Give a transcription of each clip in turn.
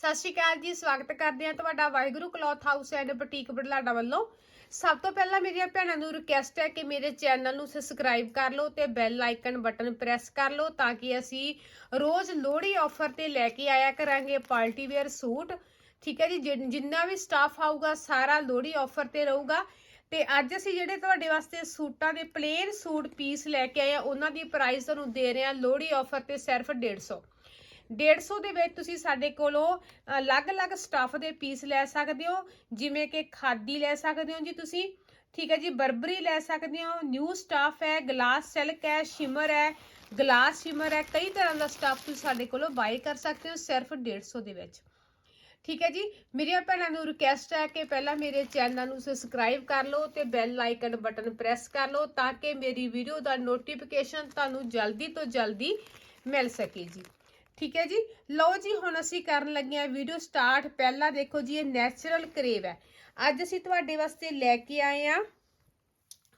ਸਤਿ ਸ਼੍ਰੀ ਅਕਾਲ ਜੀ, ਸਵਾਗਤ ਕਰਦੇ ਹਾਂ ਤੁਹਾਡਾ Waheguru cloth house and boutique Budhlada ਵੱਲੋਂ। ਸਭ ਤੋਂ ਪਹਿਲਾਂ ਮੇਰੀਆਂ ਭੈਣਾਂ ਨੂੰ ਰਿਕੁਐਸਟ ਹੈ ਕਿ ਮੇਰੇ ਚੈਨਲ ਨੂੰ ਸਬਸਕ੍ਰਾਈਬ ਕਰ ਲਓ ਤੇ ਬੈਲ ਆਈਕਨ ਬਟਨ ਪ੍ਰੈਸ ਕਰ ਲਓ ਤਾਂ ਕਿ ਅਸੀਂ ਰੋਜ਼ ਲੋਹੜੀ ਆਫਰ ਤੇ ਲੈ ਕੇ ਆਇਆ ਕਰਾਂਗੇ ਪਾਰਟੀ ਵੇਅਰ ਸੂਟ। ਠੀਕ ਹੈ ਜੀ ਜਿੰਨਾ ਵੀ ਸਟਾਫ ਆਊਗਾ, ਸਾਰਾ ਲੋਹੜੀ ਆਫਰ ਤੇ ਰਹੂਗਾ। ਤੇ ਅੱਜ ਅਸੀਂ ਜਿਹੜੇ ਤੁਹਾਡੇ ਵਾਸਤੇ ਸੂਟਾਂ ਦੇ ਪਲੇਨ ਸੂਟ ਪੀਸ ਲੈ ਕੇ ਆਏ ਆ ਉਹਨਾਂ ਦੀ ਪ੍ਰਾਈਸ ਤੁਹਾਨੂੰ ਦੇ ਰਹੇ ਆ ਲੋਹੜੀ ਆਫਰ ਤੇ ਸਿਰਫ 150 150 ਦੇ ਵਿੱਚ ਤੁਸੀਂ ਸਾਡੇ ਕੋਲੋਂ ਅਲੱਗ-ਅਲੱਗ ਸਟਾਫ ਦੇ ਪੀਸ ਲੈ ਸਕਦੇ ਹੋ, ਜਿਵੇਂ ਕਿ ਖਾਦੀ ਲੈ ਸਕਦੇ ਹੋ ਜੀ ਤੁਸੀਂ, ਠੀਕ ਹੈ ਜੀ, ਬਰਬਰੀ ਲੈ ਸਕਦੇ ਹੋ ਨਿਊ ਸਟਾਫ ਹੈ ਗਲਾਸ ਸਿਲਕ ਹੈ ਸ਼ਿਮਰ ਹੈ ਗਲਾਸ ਸ਼ਿਮਰ ਹੈ, ਕਈ ਤਰ੍ਹਾਂ ਦਾ ਸਟਾਫ ਤੁਸੀਂ ਸਾਡੇ ਕੋਲੋਂ ਬਾਈ ਕਰ ਸਕਦੇ ਹੋ ਸਿਰਫ 150 ਦੇ ਵਿੱਚ। ਠੀਕ ਹੈ ਜੀ, ਮੇਰੀਆਂ ਭੈਣਾਂ ਨੂੰ ਰਿਕੁਐਸਟ ਹੈ ਕਿ ਪਹਿਲਾਂ ਮੇਰੇ ਚੈਨਲ ਨੂੰ ਸਬਸਕ੍ਰਾਈਬ ਕਰ ਲਓ ਤੇ ਬੈਲ ਆਈਕਨ ਬਟਨ ਪ੍ਰੈਸ ਕਰ ਲਓ ਤਾਂ ਕਿ ਮੇਰੀ ਵੀਡੀਓ ਦਾ ਨੋਟੀਫਿਕੇਸ਼ਨ ਤੁਹਾਨੂੰ ਜਲਦੀ ਤੋਂ ਜਲਦੀ ਮਿਲ ਸਕੇ ਜੀ। ਠੀਕ ਹੈ ਜੀ। ਲਓ ਜੀ, ਹੁਣ ਅਸੀਂ ਕਰਨ ਲੱਗੇ ਆ ਵੀਡੀਓ ਸਟਾਰਟ ਪਹਿਲਾਂ ਦੇਖੋ ਜੀ, ਇਹ ਨੈਚੁਰਲ ਕਰੇਵ ਹੈ। ਅੱਜ ਅਸੀਂ ਤੁਹਾਡੇ ਵਾਸਤੇ ਲੈ ਕੇ ਆਏ ਆ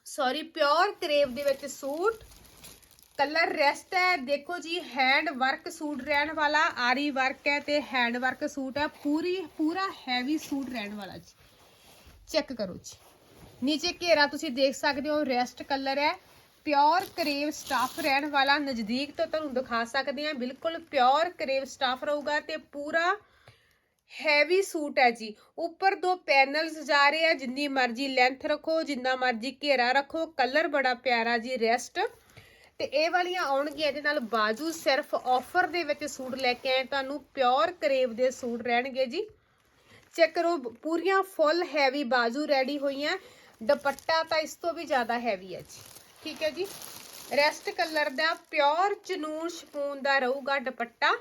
ਸੌਰੀ ਪਿਓਰ ਕਰੇਵ ਦੇ ਵਿੱਚ ਸੂਟ। ਕਲਰ ਰੈਸਟ ਹੈ। ਦੇਖੋ ਜੀ ਹੈਂਡ ਵਰਕ ਸੂਟ ਰਹਿਣ ਵਾਲਾ, ਆਰੀ ਵਰਕ ਹੈ ਤੇ ਹੈਂਡ ਵਰਕ ਸੂਟ ਹੈ। ਪੂਰੀ, ਪੂਰਾ ਹੈਵੀ ਸੂਟ ਰਹਿਣ ਵਾਲਾ ਜੀ। ਚੈੱਕ ਕਰੋ ਜੀ। ਨੀਚੇ ਘੇਰਾ ਤੁਸੀਂ ਦੇਖ ਸਕਦੇ ਹੋ ਰੈਸਟ ਕਲਰ ਹੈ। ਪਿਓਰ ਕਰੇਵ ਸਟਾਫ ਰਹਿਣ ਵਾਲਾ ਨਜ਼ਦੀਕ ਤੋਂ ਤੁਹਾਨੂੰ ਦਿਖਾ ਸਕਦੇ ਹਾਂ। ਬਿਲਕੁਲ ਪਿਓਰ ਕਰੇਵ ਸਟਾਫ ਰਹੂਗਾ ਤੇ ਪੂਰਾ ਹੈਵੀ ਸੂਟ ਹੈ ਜੀ। ਉੱਪਰ ਦੋ ਪੈਨਲਸ ਜਾ ਰਹੇ ਆ, ਜਿੰਨੀ ਮਰਜ਼ੀ ਲੈਂਥ ਰੱਖੋ, ਜਿੰਨਾ ਮਰਜ਼ੀ ਘੇਰਾ ਰੱਖੋ ਕਲਰ ਬੜਾ ਪਿਆਰਾ ਜੀ ਰੈਸਟ ਤੇ ਇਹ ਵਾਲੀਆਂ ਆਉਣਗੀਆਂ, ਇਹਦੇ ਨਾਲ ਬਾਜੂ ਸਿਰਫ ਆਫਰ ਦੇ ਵਿੱਚ ਸੂਟ ਲੈ ਕੇ ਆਏ। ਤੁਹਾਨੂੰ ਪਿਓਰ ਕਰੇਵ ਦੇ ਸੂਟ ਰਹਿਣਗੇ ਜੀ। ਚੈੱਕ ਕਰੋ, ਪੂਰੀਆਂ ਫੁੱਲ ਹੈਵੀ ਬਾਜੂ ਰੈਡੀ ਹੋਈਆਂ। ਦੁਪੱਟਾ ਤਾਂ ਇਸ ਤੋਂ ਵੀ ਜ਼ਿਆਦਾ ਹੈਵੀ ਹੈ ਜੀ। ਠੀਕ ਹੈ ਜੀ। ਰੈਸਟ ਕਲਰ ਦਾ ਪਿਓਰ ਚਨੂਨ ਸ਼ਪੂਨ ਦਾ ਰਹੂਗਾ ਦੁਪੱਟਾ।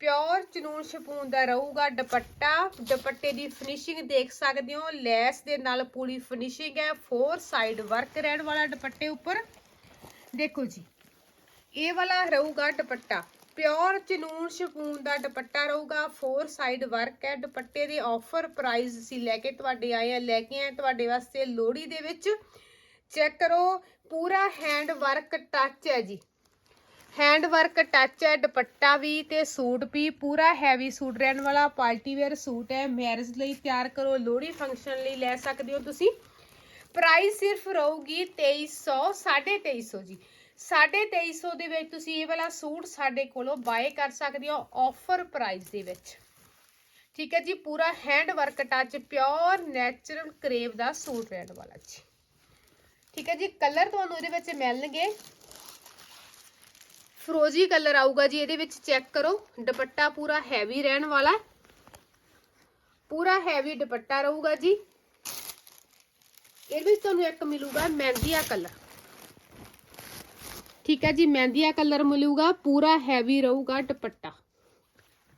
ਪਿਓਰ ਚਨੂਨ ਸ਼ਪੂਨ ਦਾ ਰਹੂਗਾ ਦੁਪੱਟਾ। ਦੁਪੱਟੇ ਦੀ ਫਿਨਿਸ਼ਿੰਗ ਦੇਖ ਸਕਦੇ ਹੋ। ਲੈਸ ਦੇ ਨਾਲ ਪੂਰੀ ਫਿਨਿਸ਼ਿੰਗ ਹੈ। ਫੋਰ ਸਾਈਡ ਵਰਕ ਰਹਿਣ ਵਾਲਾ ਦੁਪੱਟੇ ਉੱਪਰ। ਦੇਖੋ ਜੀ, ਇਹ ਵਾਲਾ ਰਹੂਗਾ ਦੁਪੱਟਾ। ਪਿਓਰ ਚਨੂਨ ਸ਼ਪੂਨ ਦਾ ਦੁਪੱਟਾ ਰਹੂਗਾ। ਫੋਰ ਸਾਈਡ ਵਰਕ ਹੈ। ਦੁਪੱਟੇ ਦੇ ਆਫਰ ਪ੍ਰਾਈਸ ਅਸੀਂ ਲੈ ਕੇ ਤੁਹਾਡੇ ਆਏ ਆ ਲੈ ਕੇ ਆਏ ਤੁਹਾਡੇ ਵਾਸਤੇ ਲੋਹੜੀ ਦੇ ਵਿੱਚ। ਚੈੱਕ ਕਰੋ, ਪੂਰਾ ਹੈਂਡ ਵਰਕ ਟੱਚ ਹੈ ਜੀ। ਹੈਂਡ ਵਰਕ ਟੱਚ ਹੈ, ਦੁਪੱਟਾ ਵੀ ਤੇ ਸੂਟ ਵੀ, ਪੂਰਾ ਹੈਵੀ ਸੂਟ, ਰਹਿਣ ਵਾਲਾ ਪਾਰਟੀ ਵੇਅਰ ਸੂਟ ਹੈ ਮੈਰਿਜ ਲਈ ਤਿਆਰ ਕਰੋ, ਲੋਹੜੀ ਫੰਕਸ਼ਨ ਲਈ ਲੈ ਸਕਦੇ ਹੋ ਤੁਸੀਂ। ਪ੍ਰਾਈਸ ਸਿਰਫ ਰਹੂਗੀ 2300 2350 ਜੀ। 2350 ਦੇ ਵਿੱਚ ਤੁਸੀਂ ਇਹ ਵਾਲਾ ਸੂਟ ਸਾਡੇ ਕੋਲੋਂ ਬਾਏ ਕਰ ਸਕਦੇ ਹੋ ਆਫਰ ਪ੍ਰਾਈਸ ਦੇ ਵਿੱਚ। ਠੀਕ ਹੈ ਜੀ, ਪੂਰਾ hand work touch pure natural crepe ਦਾ ਸੂਟ ਰਹਿਣ ਵਾਲਾ ਜੀ। ਠੀਕ ਹੈ ਜੀ ਕਲਰ ਤੁਹਾਨੂੰ ਇਹਦੇ ਵਿੱਚ ਮਿਲਣਗੇ। ਫਰੋਜ਼ੀ ਕਲਰ ਆਊਗਾ ਜੀ, ਇਹਦੇ ਵਿੱਚ ਚੈੱਕ ਕਰੋ, ਦੁਪੱਟਾ ਪੂਰਾ ਹੈਵੀ ਰਹਿਣ ਵਾਲਾ ਪੂਰਾ ਹੈਵੀ ਦੁਪੱਟਾ ਰਹੂਗਾ ਜੀ। ਇਹਦੇ ਵਿੱਚ ਤੁਹਾਨੂੰ ਇੱਕ ਮਿਲੂਗਾ ਮਹਿੰਦੀਆ ਕਲਰ ਠੀਕ ਹੈ ਜੀ ਮਹਿੰਦੀਆ ਕਲਰ ਮਿਲੂਗਾ, ਪੂਰਾ ਹੈਵੀ ਰਹੂਗਾ ਦੁਪੱਟਾ।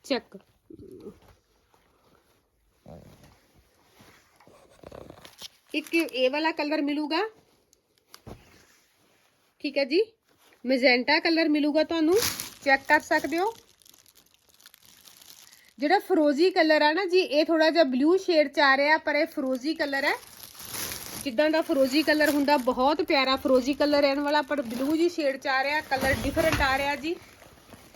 ਚੈੱਕ ਇੱਕ ਇਹ ਵਾਲਾ ਕਲਰ ਮਿਲੂਗਾ। ਠੀਕ ਹੈ ਜੀ। ਮੈਜੈਂਟਾ ਕਲਰ ਮਿਲੂਗਾ ਤੁਹਾਨੂੰ। ਚੈੱਕ ਕਰ ਸਕਦੇ ਹੋ। ਜਿਹੜਾ ਫਰੋਜ਼ੀ ਕਲਰ ਆ ਨਾ ਜੀ, ਇਹ ਥੋੜਾ ਜਿਹਾ ਬਲੂ ਸ਼ੇਡ ਚ ਆ ਰਿਹਾ, ਪਰ ਇਹ ਫਰੋਜ਼ੀ ਕਲਰ ਹੈ। ਜਿੱਦਾਂ ਦਾ ਫਰੋਜ਼ੀ ਕਲਰ ਹੁੰਦਾ, ਬਹੁਤ ਪਿਆਰਾ ਫਰੋਜ਼ੀ ਕਲਰ ਰਹਿਣ ਵਾਲਾ, ਪਰ ਬਲੂ ਜੀ ਸ਼ੇਡ ਚ ਆ ਰਿਹਾ, ਕਲਰ ਡਿਫਰੈਂਟ ਆ ਰਿਹਾ ਜੀ।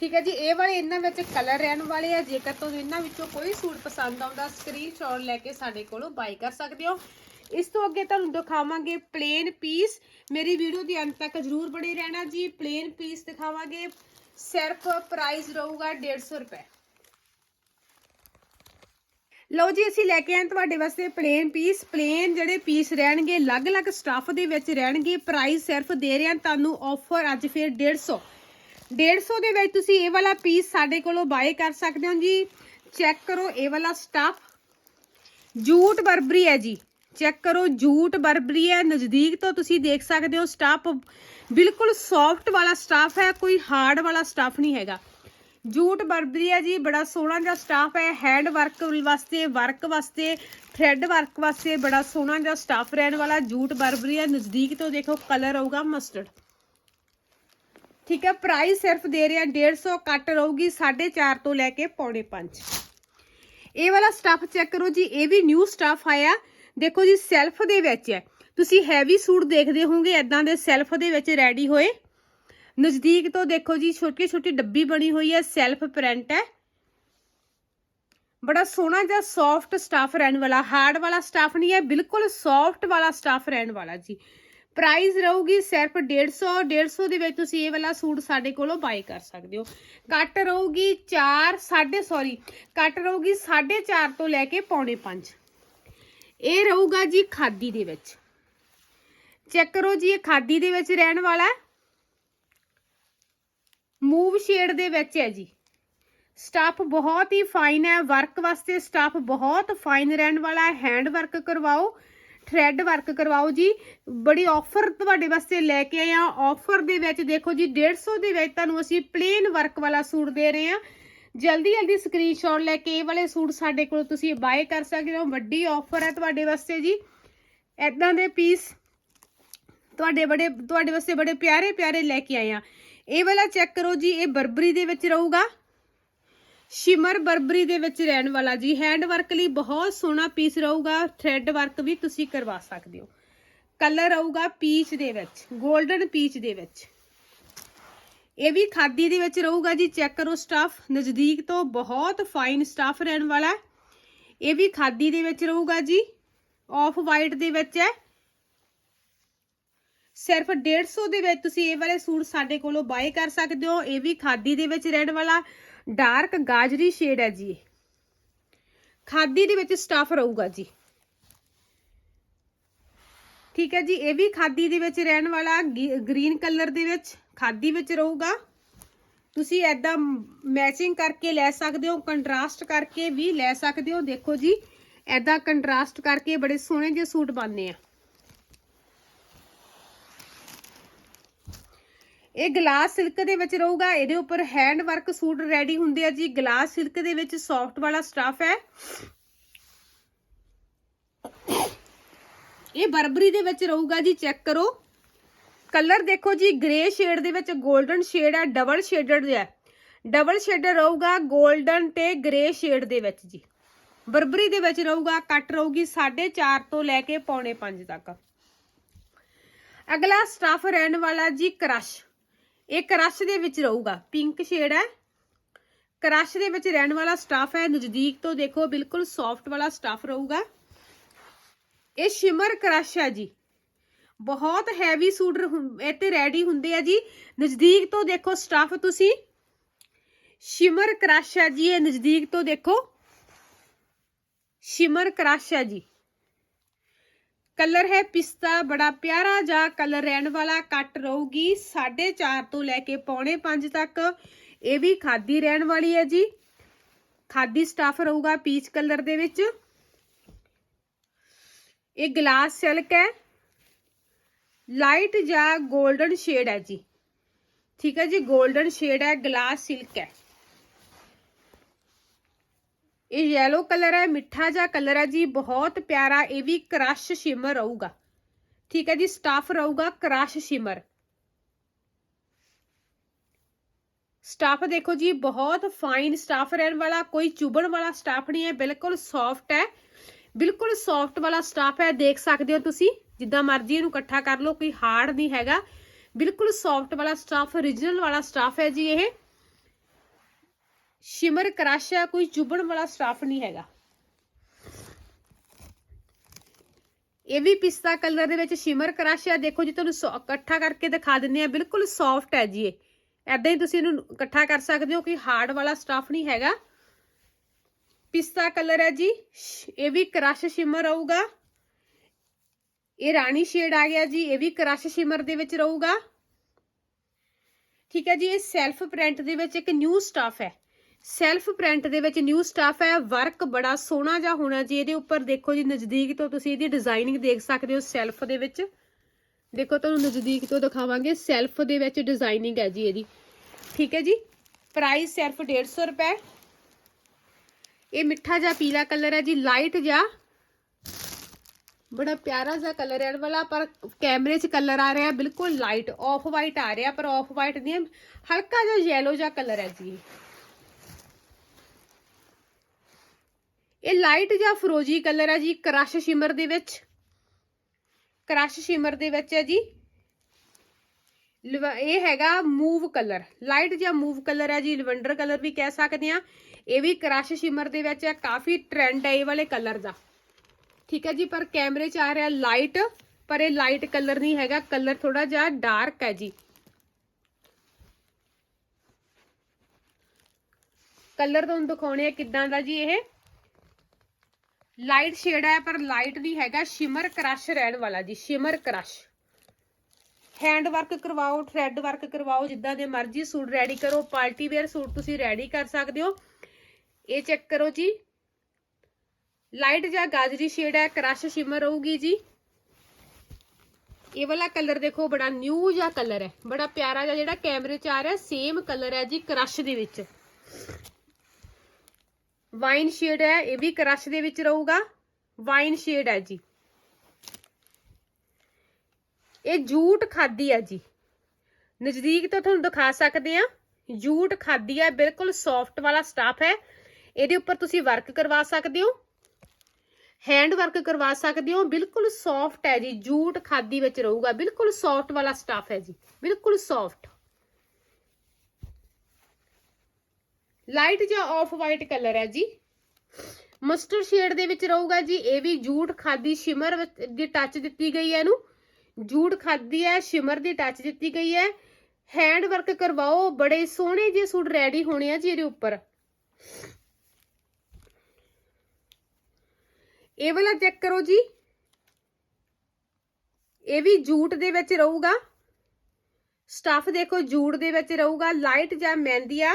ਠੀਕ ਹੈ ਜੀ, ਇਹ ਵਾਲੇ ਇਹਨਾਂ ਵਿੱਚ ਕਲਰ ਰਹਿਣ ਵਾਲੇ ਆ। ਜੇਕਰ ਤੁਹਾਨੂੰ ਇਹਨਾਂ ਵਿੱਚੋਂ ਕੋਈ ਸੂਟ ਪਸੰਦ ਆਉਂਦਾ ਸਕਰੀਨਸ਼ਾਟ ਲੈ ਕੇ ਸਾਡੇ ਕੋਲੋਂ ਬਾਈ ਕਰ ਸਕਦੇ ਹੋ। ਇਸ ਤੋਂ ਅੱਗੇ ਤੁਹਾਨੂੰ ਦਿਖਾਵਾਂਗੇ ਪਲੇਨ ਪੀਸ ਮੇਰੀ ਵੀਡੀਓ ਦੇ ਅੰਤ ਤੱਕ ਜ਼ਰੂਰ ਬਣੇ ਰਹਿਣਾ ਜੀ। ਪਲੇਨ ਪੀਸ ਦਿਖਾਵਾਂਗੇ। ਸਿਰਫ ਪ੍ਰਾਈਸ ਰਹੂਗਾ 150 ਰੁਪਏ। ਲਓ ਜੀ, ਅਸੀਂ ਲੈ ਕੇ ਆਏ ਤੁਹਾਡੇ ਵਾਸਤੇ ਪਲੇਨ ਪੀਸ ਪਲੇਨ ਜਿਹੜੇ ਪੀਸ ਰਹਿਣਗੇ, ਅਲੱਗ-ਅਲੱਗ ਸਟਾਫ ਦੇ ਵਿੱਚ ਰਹਿਣਗੇ। ਪ੍ਰਾਈਸ ਸਿਰਫ ਦੇ ਰਹੇ ਹਾਂ, ਤੁਹਾਨੂੰ ਆਫਰ ਅੱਜ ਫੇਰ 150 150 ਦੇ ਵਿੱਚ ਤੁਸੀਂ ਇਹ ਵਾਲਾ ਪੀਸ ਸਾਡੇ ਕੋਲੋਂ ਬਾਏ ਕਰ ਸਕਦੇ ਹੋ ਜੀ। ਚੈੱਕ ਕਰੋ ਇਹ ਵਾਲਾ ਸਟਾਫ ਜੂਟ ਬਰਬਰੀ ਹੈ ਜੀ। ਚੈੱਕ ਕਰੋ, ਜੂਟ ਬਰਬਰੀ ਹੈ, ਨਜ਼ਦੀਕ ਤੋਂ ਤੁਸੀਂ ਦੇਖ ਸਕਦੇ ਹੋ, ਸਟਾਫ ਬਿਲਕੁਲ ਸੌਫਟ ਵਾਲਾ ਸਟਾਫ ਹੈ, ਕੋਈ ਹਾਰਡ ਵਾਲਾ ਸਟਾਫ ਨਹੀਂ ਹੈਗਾ। ਜੂਟ ਬਰਬਰੀ ਹੈ ਜੀ, ਬੜਾ ਸੋਹਣਾ ਜਿਹਾ ਸਟਾਫ ਹੈ ਹੈਂਡ ਵਰਕ ਵਾਸਤੇ ਵਰਕ ਵਾਸਤੇ ਥ੍ਰੈਡ ਵਰਕ ਵਾਸਤੇ ਬੜਾ ਸੋਹਣਾ ਜਿਹਾ ਸਟਾਫ ਰਹਿਣ ਵਾਲਾ ਜੂਟ ਬਰਬਰੀ ਹੈ, ਨਜ਼ਦੀਕ ਤੋਂ ਦੇਖੋ ਕਲਰ ਆਊਗਾ ਮਸਟਰਡ ਠੀਕ ਹੈ ਪ੍ਰਾਈਸ ਸਿਰਫ ਦੇ ਰਹੇ ਆ 150 ਕੱਟ ਰਹੂਗੀ 4.5 ਤੋਂ ਲੈ ਕੇ ਪੌਣੇ 5 ਇਹ ਵਾਲਾ ਸਟਾਫ ਚੈੱਕ ਕਰੋ ਜੀ, ਇਹ ਵੀ ਨਿਊ ਸਟਾਫ ਆਇਆ। ਦੇਖੋ ਜੀ ਸੈਲਫ ਦੇ ਵਿੱਚ ਹੈ। ਤੁਸੀਂ ਹੈਵੀ ਸੂਟ ਦੇਖਦੇ ਹੋਵੋਗੇ ਐਦਾਂ ਦੇ ਸੈਲਫ ਦੇ ਵਿੱਚ ਰੈਡੀ ਹੋਏ। ਨਜ਼ਦੀਕ ਤੋਂ ਦੇਖੋ ਜੀ ਛੋਟੀ ਛੋਟੀ ਡੱਬੀ ਬਣੀ ਹੋਈ ਹੈ ਸੈਲਫ ਪ੍ਰਿੰਟ ਹੈ। ਬੜਾ ਸੋਹਣਾ ਜਿਹਾ ਸੌਫਟ ਸਟਾਫ ਰਹਿਣ ਵਾਲਾ ਹਾਰਡ ਵਾਲਾ ਸਟਾਫ ਨਹੀਂ ਹੈ, ਬਿਲਕੁਲ ਸੌਫਟ ਵਾਲਾ ਸਟਾਫ ਰਹਿਣ ਵਾਲਾ ਜੀ। ਪ੍ਰਾਈਸ ਰਹੂਗੀ ਸਿਰਫ 150 150 ਦੇ ਵਿੱਚ ਤੁਸੀਂ ਇਹ ਵਾਲਾ ਸੂਟ ਸਾਡੇ ਕੋਲੋਂ ਬਾਈ ਕਰ ਸਕਦੇ ਹੋ। ਕੱਟ ਰਹੂਗੀ 4 ਸਾਢੇ ਸੌਰੀ ਕੱਟ ਰਹੂਗੀ 4.5 ਤੋਂ ਲੈ ਕੇ ਪੌਣੇ 5 ਇਹ ਰਹੂਗਾ ਜੀ ਖਾਦੀ ਦੇ ਵਿੱਚ। ਚੈੱਕ ਕਰੋ ਜੀ ਇਹ ਖਾਦੀ ਦੇ ਵਿੱਚ ਰਹਿਣ ਵਾਲਾ ਹੈ। ਮੂਵ ਸ਼ੇਡ ਦੇ ਵਿੱਚ ਹੈ ਜੀ। ਸਟਾਫ ਬਹੁਤ ਹੀ ਫਾਈਨ ਹੈ। ਵਰਕ ਵਾਸਤੇ ਸਟਾਫ ਬਹੁਤ ਫਾਈਨ ਰਹਿਣ ਵਾਲਾ ਹੈ। ਹੈਂਡ ਵਰਕ ਕਰਵਾਓ, ਥ੍ਰੈਡ ਵਰਕ ਕਰਵਾਓ ਜੀ। ਬੜੀ ਆਫਰ ਤੁਹਾਡੇ ਵਾਸਤੇ ਲੈ ਕੇ ਆਏ ਆ ਆਫਰ ਦੇ ਵਿੱਚ ਦੇਖੋ ਜੀ 150 ਦੇ ਵਿੱਚ ਤੁਹਾਨੂੰ ਅਸੀਂ ਪਲੇਨ ਵਰਕ ਵਾਲਾ ਸੂਟ ਦੇ ਰਹੇ ਹਾਂ। ਜਲਦੀ ਜਲਦੀ ਸਕਰੀਨਸ਼ਾਟ ਲੈ ਕੇ ਇਹ ਵਾਲੇ ਸੂਟ ਸਾਡੇ ਕੋਲ ਤੁਸੀਂ ਬਾਏ ਕਰ ਸਕਦੇ ਹੋ। ਵੱਡੀ ਆਫਰ ਹੈ ਤੁਹਾਡੇ ਵਾਸਤੇ ਜੀ। ਐਦਾਂ ਦੇ ਪੀਸ ਤੁਹਾਡੇ ਬੜੇ, ਤੁਹਾਡੇ ਵਾਸਤੇ ਬੜੇ ਪਿਆਰੇ ਪਿਆਰੇ ਲੈ ਕੇ ਆਏ ਆ। ਇਹ ਵਾਲਾ ਚੈੱਕ ਕਰੋ ਜੀ, ਇਹ ਬਰਬਰੀ ਦੇ ਵਿੱਚ ਰਹੂਗਾ। ਸ਼ਿਮਰ ਬਰਬਰੀ ਦੇ ਵਿੱਚ ਰਹਿਣ ਵਾਲਾ ਜੀ। ਹੈਂਡ ਵਰਕ ਲਈ ਬਹੁਤ ਸੋਹਣਾ ਪੀਸ ਰਹੂਗਾ। ਥ੍ਰੈਡ ਵਰਕ ਵੀ ਤੁਸੀਂ ਕਰਵਾ ਸਕਦੇ ਹੋ। ਕਲਰ ਰਹੂਗਾ ਪੀਚ ਦੇ ਵਿੱਚ 골ਡਨ ਪੀਚ ਦੇ ਵਿੱਚ। ਇਹ ਵੀ ਖਾਦੀ ਦੇ ਵਿੱਚ ਰਹੂਗਾ ਜੀ, ਚੈੱਕ ਕਰੋ ਸਟਾਫ ਨਜ਼ਦੀਕ ਤੋਂ ਬਹੁਤ ਫਾਈਨ ਸਟਾਫ ਰਹਿਣ ਵਾਲਾ ਹੈ। ਇਹ ਵੀ ਖਾਦੀ ਦੇ ਵਿੱਚ ਰਹੂਗਾ ਜੀ ਆਫ ਵਾਈਟ ਦੇ ਵਿੱਚ ਹੈ। ਸਿਰਫ 150 ਦੇ ਵਿੱਚ ਤੁਸੀਂ ਇਹ ਵਾਲੇ ਸੂਟ ਸਾਡੇ ਕੋਲੋਂ ਬਾਏ ਕਰ ਸਕਦੇ ਹੋ। ਇਹ ਵੀ ਖਾਦੀ ਦੇ ਵਿੱਚ ਰਹਿਣ ਵਾਲਾ ਡਾਰਕ ਗਾਜਰੀ ਸ਼ੇਡ ਹੈ ਜੀ। ਖਾਦੀ ਦੇ ਵਿੱਚ ਸਟਾਫ ਰਹੂਗਾ ਜੀ। ਠੀਕ ਹੈ ਜੀ, ਇਹ ਵੀ ਖਾਦੀ ਦੇ ਵਿੱਚ ਰਹਿਣ ਵਾਲਾ ਗ੍ਰੀਨ ਕਲਰ ਦੇ ਵਿੱਚ। ਖਾਦੀ ਵਿੱਚ ਰਹੂਗਾ। ਤੁਸੀਂ ਐਦਾਂ ਮੈਚਿੰਗ ਕਰਕੇ ਲੈ ਸਕਦੇ ਹੋ ਕੰਟਰਾਸਟ ਕਰਕੇ ਵੀ ਲੈ ਸਕਦੇ ਹੋ। ਦੇਖੋ ਜੀ ਐਦਾਂ ਕੰਟਰਾਸਟ ਕਰਕੇ ਬੜੇ ਸੋਹਣੇ ਜਿਹੇ ਸੂਟ ਬਣਨੇ ਆ। ਇਹ ਗਲਾਸ ਸਿਲਕ ਦੇ ਵਿੱਚ ਰਹੂਗਾ। ਇਹਦੇ ਉੱਪਰ ਹੈਂਡ ਵਰਕ ਸੂਟ ਰੈਡੀ ਹੁੰਦੇ ਆ ਜੀ। ਗਲਾਸ ਸਿਲਕ ਦੇ ਵਿੱਚ ਸੌਫਟ ਵਾਲਾ ਸਟਫ ਹੈ। ਇਹ ਬਰਬਰੀ ਦੇ ਵਿੱਚ ਰਹੂਗਾ ਜੀ ਚੈੱਕ ਕਰੋ। ਕਲਰ ਦੇਖੋ ਜੀ, ਗ੍ਰੇ ਸ਼ੇਡ ਦੇ ਵਿੱਚ 골ਡਨ ਸ਼ੇਡ ਹੈ ਡਬਲ ਸ਼ੇਡਡ ਹੈ ਡਬਲ ਸ਼ੇਡਰ ਰਹੂਗਾ 골ਡਨ ਤੇ ਗ੍ਰੇ ਸ਼ੇਡ ਦੇ ਵਿੱਚ ਜੀ। ਬਰਬਰੀ ਦੇ ਵਿੱਚ ਰਹੂਗਾ, ਕੱਟ ਰਹੂਗੀ 4.5 ਤੋਂ ਲੈ ਕੇ ਪੌਣੇ 5 ਤੱਕ। ਅਗਲਾ ਸਟਾਫ ਰਹਿਣ ਵਾਲਾ ਜੀ ਕ੍ਰਸ਼। ਇਹ ਕ੍ਰਸ਼ ਦੇ ਵਿੱਚ ਰਹੂਗਾ ਪਿੰਕ ਸ਼ੇਡ ਹੈ ਕ੍ਰਸ਼ ਦੇ ਵਿੱਚ ਰਹਿਣ ਵਾਲਾ ਸਟਾਫ ਹੈ, ਨਜ਼ਦੀਕ ਤੋਂ ਦੇਖੋ, ਬਿਲਕੁਲ ਸੌਫਟ ਵਾਲਾ ਸਟਾਫ ਰਹੂਗਾ। ਇਹ ਸ਼ਿਮਰ ਕ੍ਰਸ਼ ਹੈ ਜੀ। ਬਹੁਤ ਹੈਵੀ ਸੂਟ ਰਹੂ- ਰੈਡੀ ਹੁੰਦੇ ਆ ਜੀ। ਨਜ਼ਦੀਕ ਤੋਂ ਦੇਖੋ ਸਟਾਫ ਤੁਸੀਂ। ਸ਼ਿਮਰ ਕ੍ਰਸ਼ ਹੈ ਜੀ, ਇਹ ਨਜ਼ਦੀਕ ਤੋਂ ਦੇਖੋ। ਸ਼ਿਮਰ ਕਰਾਸ਼ ਹੈ ਜੀ। ਕਲਰ ਹੈ ਪਿਸਤਾ, ਬੜਾ ਪਿਆਰਾ ਜਿਹਾ ਕਲਰ ਰਹਿਣ ਵਾਲਾ, ਕੱਟ ਰਹੂਗੀ 4.5 ਤੋਂ ਲੈ ਕੇ ਪੌਣੇ 5 ਤੱਕ। ਇਹ ਵੀ ਖਾਦੀ ਰਹਿਣ ਵਾਲੀ ਹੈ ਜੀ। ਖਾਦੀ ਸਟਾਫ ਰਹੂਗਾ ਪੀਚ ਕਲਰ ਦੇ ਵਿੱਚ। ਇਹ ਗਲਾਸ ਸਿਲਕ ਹੈ। ਲਾਈਟ ਜਾਂ 골ਡਨ ਸ਼ੇਡ ਹੈ ਜੀ। ਠੀਕ ਹੈ ਜੀ 골ਡਨ ਸ਼ੇਡ ਹੈ, ਗਲਾਸ ਸਿਲਕ ਹੈ। ਇਹ ਯੈਲੋ ਕਲਰ ਹੈ, ਮਿੱਠਾ ਜਿਹਾ ਕਲਰ ਹੈ ਜੀ, ਬਹੁਤ ਪਿਆਰਾ, ਇਹ ਵੀ ਕ੍ਰਸ਼ ਸ਼ਿਮਰ ਰਹੂਗਾ। ਠੀਕ ਹੈ ਜੀ ਸਟਾਫ ਰਹੂਗਾ ਕ੍ਰਸ਼ ਸ਼ਿਮਰ ਸਟਾਫ ਦੇਖੋ ਜੀ, ਬਹੁਤ ਫਾਈਨ ਸਟਾਫ ਰਹਿਣ ਵਾਲਾ, ਕੋਈ ਚੁਬਣ ਵਾਲਾ ਸਟਾਫ ਨਹੀਂ ਹੈ, ਬਿਲਕੁਲ ਸੌਫਟ ਹੈ। ਬਿਲਕੁਲ ਸੌਫਟ ਵਾਲਾ ਸਟਾਫ ਹੈ, ਦੇਖ ਸਕਦੇ ਹੋ ਤੁਸੀਂ। ਜਿੱਦਾਂ ਮਰਜ਼ੀ ਇਹਨੂੰ ਇਕੱਠਾ ਕਰ ਲਓ, ਕੋਈ ਹਾਰਡ ਨਹੀਂ ਹੈਗਾ। ਬਿਲਕੁਲ ਸੌਫਟ ਵਾਲਾ ਸਟਾਫ origignal ਵਾਲਾ ਸਟਾਫ ਹੈ ਜੀ ਇਹ। ਸ਼ਿਮਰ ਕ੍ਰਸ਼ ਹੈ, ਕੋਈ ਚੁਬਣ ਵਾਲਾ ਸਟਾਫ ਨਹੀਂ ਹੈਗਾ। ਇਹ ਵੀ ਪਿਸਤਾ ਕਲਰ ਦੇ ਵਿੱਚ ਸ਼ਿਮਰ ਕ੍ਰਸ਼ ਹੈ। ਦੇਖੋ ਜੀ, ਤੁਹਾਨੂੰ ਸੌ- ਇਕੱਠਾ ਕਰਕੇ ਦਿਖਾ ਦਿੰਦੇ ਆ ਬਿਲਕੁਲ ਸੌਫਟ ਹੈ ਜੀ ਇਹ। ਐਦਾਂ ਹੀ ਤੁਸੀਂ ਇਹਨੂੰ ਇਕੱਠਾ ਕਰ ਸਕਦੇ ਹੋ, ਕੋਈ ਹਾਰਡ ਵਾਲਾ ਸਟਾਫ ਨਹੀਂ ਹੈਗਾ। ਪਿਸਤਾ ਕਲਰ ਹੈ ਜੀ। ਇਹ ਵੀ ਕ੍ਰਸ਼ ਸ਼ਿਮਰ ਆਊਗਾ। ਇਹ ਰਾਣੀ ਸ਼ੇਡ ਆ ਗਿਆ ਜੀ, ਇਹ ਵੀ ਕ੍ਰਸ਼ ਸ਼ਿਮਰ ਦੇ ਵਿੱਚ ਰਹੂਗਾ। ਠੀਕ ਹੈ ਜੀ, ਇਹ ਸੈਲਫ ਪ੍ਰਿੰਟ ਦੇ ਵਿੱਚ ਇੱਕ ਨਿਊ ਸਟਾਫ ਹੈ। ਸੈਲਫ ਪ੍ਰਿੰਟ ਦੇ ਵਿੱਚ ਨਿਊ ਸਟਾਫ ਹੈ ਵਰਕ ਬੜਾ ਸੋਹਣਾ ਜਿਹਾ ਹੋਣਾ ਜੀ, ਇਹਦੇ ਉੱਪਰ ਦੇਖੋ ਜੀ, ਨਜ਼ਦੀਕ ਤੋਂ ਤੁਸੀਂ ਇਹਦੀ ਡਿਜ਼ਾਈਨਿੰਗ ਦੇਖ ਸਕਦੇ ਹੋ ਸੈਲਫ ਦੇ ਵਿੱਚ। ਦੇਖੋ ਤੁਹਾਨੂੰ ਨਜ਼ਦੀਕ ਤੋਂ ਦਿਖਾਵਾਂਗੇ ਸੈਲਫ ਦੇ ਵਿੱਚ ਡਿਜ਼ਾਈਨਿੰਗ ਹੈ ਜੀ ਇਹਦੀ। ਠੀਕ ਹੈ ਜੀ ਪ੍ਰਾਈਸ ਸਿਰਫ 150 ਰੁਪਏ। ਇਹ ਮਿੱਠਾ ਜਿਹਾ ਪੀਲਾ ਕਲਰ ਹੈ ਜੀ ਲਾਈਟ ਜਿਹਾ। ਬੜਾ ਪਿਆਰਾ ਜਿਹਾ ਕਲਰ ਹੈ। ਵਾਲਾ ਪਰ ਕੈਮਰੇ 'ਚ ਕਲਰ ਆ ਰਿਹਾ, ਬਿਲਕੁਲ ਲਾਈਟ ਆਫ ਵਾਈਟ ਆ ਰਿਹਾ, ਪਰ ਆਫ ਵਾਈਟ ਨਹੀਂ ਹਲਕਾ ਜਿਹਾ ਯੈਲੋ ਜਿਹਾ ਕਲਰ ਹੈ ਜੀ। ਇਹ ਲਾਈਟ ਜਿਹਾ ਫਰੋਜੀ ਕਲਰ ਹੈ ਜੀ, ਕ੍ਰਸ਼ ਸ਼ਿਮਰ ਦੇ ਵਿੱਚ। ਕ੍ਰਸ਼ ਸ਼ਿਮਰ ਦੇ ਵਿੱਚ ਹੈ ਜੀ। ਇਹ ਹੈਗਾ ਮੂਵ ਕਲਰ ਲਾਈਟ ਜਿਹਾ ਮੂਵ ਕਲਰ ਹੈ ਜੀ, ਲਵੈਂਡਰ ਕਲਰ ਵੀ ਕਹਿ ਸਕਦੇ ਆ ਇਹ ਵੀ ਕ੍ਰਸ਼ ਸ਼ਿਮਰ ਦੇ ਵਿੱਚ ਹੈ, ਕਾਫੀ ਟ੍ਰੈਂਡ ਹੈ ਇਹ ਵਾਲੇ ਕਲਰ ਦਾ। ਠੀਕ ਹੈ ਜੀ, ਪਰ ਕੈਮਰੇ 'ਚ ਆ ਰਿਹਾ ਲਾਈਟ ਪਰ ਇਹ ਲਾਈਟ ਕਲਰ ਨਹੀਂ ਹੈਗਾ ਕਲਰ ਥੋੜਾ ਜਿਹਾ ਡਾਰਕ ਹੈ ਜੀ। ਕਲਰ ਤੁਹਾਨੂੰ ਦਿਖਾਉਣੇ ਆ ਕਿਦਾਂ ਦਾ ਜੀ ਇਹ। ਲਾਈਟ ਸ਼ੇਡ ਹੈ, ਪਰ ਲਾਈਟ ਨਹੀਂ ਹੈਗਾ ਸ਼ਿਮਰ ਕ੍ਰਸ਼ ਰਹਿਣ ਵਾਲਾ ਜੀ ਸ਼ਿਮਰ ਕ੍ਰਸ਼ ਹੈਂਡ ਵਰਕ ਕਰਵਾਓ ਥ੍ਰੈਡ ਵਰਕ ਕਰਵਾਓ, ਜਿੱਦਾਂ ਦੇ ਮਰਜ਼ੀ ਸੂਟ ਰੈਡੀ ਕਰੋ, ਪਾਰਟੀ ਵੇਅਰ ਸੂਟ ਤੁਸੀਂ ਰੈਡੀ ਕਰ ਸਕਦੇ ਹੋ। ਇਹ ਚੈੱਕ ਕਰੋ ਜੀ ਲਾਈਟ ਜਾਂ ਗਾਜਰੀ ਸ਼ੇਡ ਹੈ, ਕ੍ਰਸ਼ ਸ਼ਿਮਰ ਰਹੂਗੀ ਜੀ। ਇਹ ਵਾਲਾ ਕਲਰ ਦੇਖੋ, ਬੜਾ ਨਿਊ ਜਿਹਾ ਕਲਰ ਹੈ। ਬੜਾ ਪਿਆਰਾ ਜਿਹਾ ਜਿਹੜਾ ਕੈਮਰੇ 'ਚ ਆ ਰਿਹਾ ਸੇਮ ਕਲਰ ਹੈ ਜੀ ਕ੍ਰਸ਼ ਦੇ ਵਿੱਚ। ਵਾਈਨ ਸ਼ੇਡ ਹੈ, ਇਹ ਵੀ ਕ੍ਰਸ਼ ਦੇ ਵਿੱਚ ਰਹੂਗਾ। ਵਾਈਨ ਸ਼ੇਡ ਹੈ ਜੀ। ਇਹ ਜੂਟ ਖਾਦੀ ਹੈ ਜੀ। ਨਜ਼ਦੀਕ ਤੋਂ ਤੁਹਾਨੂੰ ਦਿਖਾ ਸਕਦੇ ਆ ਜੂਟ ਖਾਦੀ ਹੈ, ਬਿਲਕੁਲ ਸੌਫਟ ਵਾਲਾ ਸਟਾਫ ਹੈ। ਇਹਦੇ ਉੱਪਰ ਤੁਸੀਂ ਵਰਕ ਕਰਵਾ ਸਕਦੇ ਹੋ। ਹੈਂਡ ਵਰਕ ਕਰਵਾ ਸਕਦੇ ਹੋ। ਬਿਲਕੁਲ ਸੌਫਟ ਹੈ ਜੀ। ਜੂਟ ਖਾਦੀ ਵਿੱਚ ਰਹੂਗਾ। ਬਿਲਕੁਲ ਸੌਫਟ ਵਾਲਾ ਸਟਾਫ ਹੈ ਜੀ। ਬਿਲਕੁਲ ਸੌਫਟ ਲਾਈਟ ਜਾਂ ਆਫ ਵਾਈਟ ਕਲਰ ਹੈ ਜੀ। ਮਸਟਰਡ ਸ਼ੇਡ ਦੇ ਵਿੱਚ ਰਹੂਗਾ ਜੀ। ਇਹ ਵੀ ਜੂਟ ਖਾਦੀ ਸ਼ਿਮਰ ਦੀ ਟੱਚ ਦਿੱਤੀ ਗਈ ਹੈ ਇਹਨੂੰ। ਜੂਟ ਖਾਦੀ ਹੈ ਸ਼ਿਮਰ ਦੀ ਟੱਚ ਦਿੱਤੀ ਗਈ ਹੈ। ਹੈਂਡ ਵਰਕ ਕਰਵਾਓ। ਬੜੇ ਸੋਹਣੇ ਜਿਹੇ ਸੂਟ ਰੈਡੀ ਹੋਣੇ ਆ ਜੀ ਇਹਦੇ ਉੱਪਰ। ਇਹ ਵਾਲਾ ਚੈੱਕ ਕਰੋ ਜੀ। ਇਹ ਵੀ ਜੂਟ ਦੇ ਵਿੱਚ ਰਹੂਗਾ। ਸਟਫ ਦੇਖੋ ਜੂਟ ਦੇ ਵਿੱਚ ਰਹੂਗਾ। ਲਾਈਟ ਜਾਂ ਮਹਿੰਦੀ ਆ।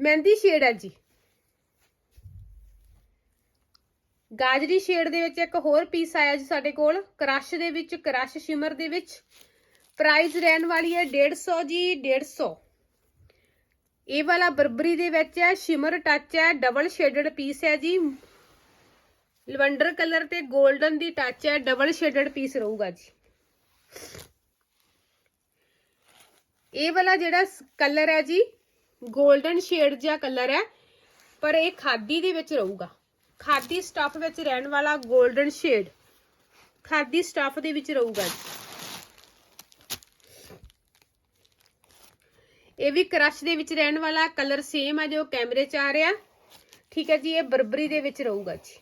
ਮਹਿੰਦੀ ਸ਼ੇਡ ਹੈ ਜੀ। ਗਾਜਰੀ ਸ਼ੇਡ ਦੇ ਵਿੱਚ ਇੱਕ ਹੋਰ ਪੀਸ ਆਇਆ ਜੀ ਸਾਡੇ ਕੋਲ। ਕ੍ਰਸ਼ ਦੇ ਵਿੱਚ ਕ੍ਰਸ਼ ਸ਼ਿਮਰ ਦੇ ਵਿੱਚ। ਪ੍ਰਾਈਸ ਰਹਿਣ ਵਾਲੀ ਹੈ 150 ਜੀ 150 ਇਹ ਵਾਲਾ ਬਰਬਰੀ ਦੇ ਵਿੱਚ ਹੈ। ਸ਼ਿਮਰ ਟੱਚ ਹੈ। ਡਬਲ ਸ਼ੇਡਡ ਪੀਸ ਹੈ ਜੀ। ਲਵੈਂਡਰ ਕਲਰ ਤੇ 골ਡਨ ਦੀ ਟੱਚ ਹੈ ਡਬਲ ਸ਼ੇਡਡ ਪੀਸ ਰਹੂਗਾ ਜੀ। ਇਹ ਵਾਲਾ ਜਿਹੜਾ ਕਲਰ ਹੈ ਜੀ 골ਡਨ ਸ਼ੇਡ ਜਿਹਾ ਕਲਰ ਹੈ, ਪਰ ਇਹ ਖਾਦੀ ਦੇ ਵਿੱਚ ਰਹੂਗਾ। ਖਾਦੀ ਸਟਫ ਵਿੱਚ ਰਹਿਣ ਵਾਲਾ 골ਡਨ ਸ਼ੇਡ ਖਾਦੀ ਸਟਫ ਦੇ ਵਿੱਚ ਰਹੂਗਾ ਜੀ। ਇਹ ਵੀ ਕਰਸ਼ ਦੇ ਵਿੱਚ ਰਹਿਣ ਵਾਲਾ ਕਲਰ ਸੇਮ ਹੈ ਜੋ ਕੈਮਰੇ 'ਚ ਆ ਰਿਹਾ। ਠੀਕ ਹੈ ਜੀ, ਇਹ ਬਰਬਰੀ ਦੇ ਵਿੱਚ ਰਹੂਗਾ ਜੀ।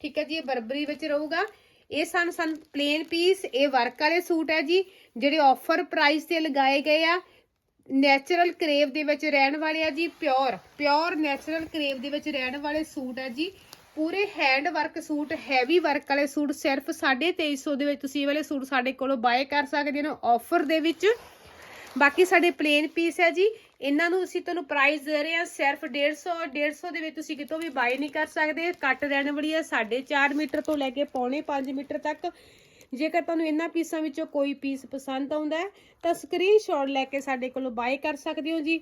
ਠੀਕ ਹੈ ਜੀ, ਇਹ ਬਰਬਰੀ ਵਿੱਚ ਰਹੂਗਾ। ਇਹ ਸਨ ਸਨ ਪਲੇਨ ਪੀਸ ਇਹ ਵਰਕ ਵਾਲੇ ਸੂਟ ਹੈ ਜੀ, ਜਿਹੜੇ ਆਫਰ ਪ੍ਰਾਈਸ ਤੇ ਲਗਾਏ ਗਏ ਆ। ਨੈਚੁਰਲ ਕਰੇਵ ਦੇ ਵਿੱਚ ਰਹਿਣ ਵਾਲੇ ਆ ਜੀ ਪਿਓਰ ਪਿਓਰ ਨੈਚੁਰਲ ਕਰੇਵ ਦੇ ਵਿੱਚ ਰਹਿਣ ਵਾਲੇ ਸੂਟ ਹੈ ਜੀ। ਪੂਰੇ hand work suit heavy work ਵਾਲੇ ਸੂਟ, ਸਿਰਫ 2350 ਦੇ ਵਿੱਚ ਤੁਸੀਂ ਇਹ ਵਾਲੇ ਸੂਟ ਸਾਡੇ ਕੋਲੋਂ ਬਾਏ ਕਰ ਸਕਦੇ ਹੋ ਆਫਰ ਦੇ ਵਿੱਚ। ਬਾਕੀ ਸਾਡੇ ਪਲੇਨ ਪੀਸ ਹੈ ਜੀ ਇਹਨਾਂ ਨੂੰ ਅਸੀਂ ਤੁਹਾਨੂੰ ਪ੍ਰਾਈਸ ਦੇ ਰਹੇ ਹਾਂ ਸਿਰਫ 150 150 ਦੇ ਵਿੱਚ ਤੁਸੀਂ ਕਿਤੋਂ ਵੀ ਬਾਈ ਨਹੀਂ ਕਰ ਸਕਦੇ। ਕੱਟ ਰਹਿਣ ਵਾਲੀ ਹੈ 4.5 ਮੀਟਰ ਤੋਂ ਲੈ ਕੇ ਪੌਣੇ 5 ਮੀਟਰ ਤੱਕ। ਜੇਕਰ ਤੁਹਾਨੂੰ ਇਹਨਾਂ ਪੀਸਾਂ ਵਿੱਚੋਂ ਕੋਈ ਪੀਸ ਪਸੰਦ ਆਉਂਦਾ ਤਾਂ ਸਕਰੀਨਸ਼ਾਟ ਲੈ ਕੇ ਸਾਡੇ ਕੋਲੋਂ ਬਾਈ ਕਰ ਸਕਦੇ ਹੋ ਜੀ।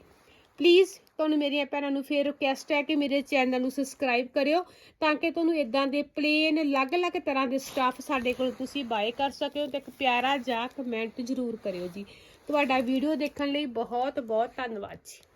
ਪਲੀਜ਼ ਤੁਹਾਨੂੰ ਮੇਰੀਆਂ ਭੈਣਾਂ ਨੂੰ ਫੇਰ ਰਿਕੁਐਸਟ ਹੈ ਕਿ ਮੇਰੇ ਚੈਨਲ ਨੂੰ ਸਬਸਕ੍ਰਾਈਬ ਕਰਿਓ, ਤਾਂ ਕਿ ਤੁਹਾਨੂੰ ਇਦਾਂ ਦੇ ਪਲੇਨ ਅਲੱਗ-ਅਲੱਗ ਤਰ੍ਹਾਂ ਦੇ ਸਟਾਫ ਸਾਡੇ ਕੋਲ ਤੁਸੀਂ ਬਾਏ ਕਰ ਸਕੋ ਤੇ ਇੱਕ ਪਿਆਰਾ ਜਾਂ ਕਮੈਂਟ ਜ਼ਰੂਰ ਕਰਿਓ ਜੀ। ਤੁਹਾਡਾ ਵੀਡੀਓ ਦੇਖਣ ਲਈ ਬਹੁਤ ਬਹੁਤ ਧੰਨਵਾਦ ਜੀ।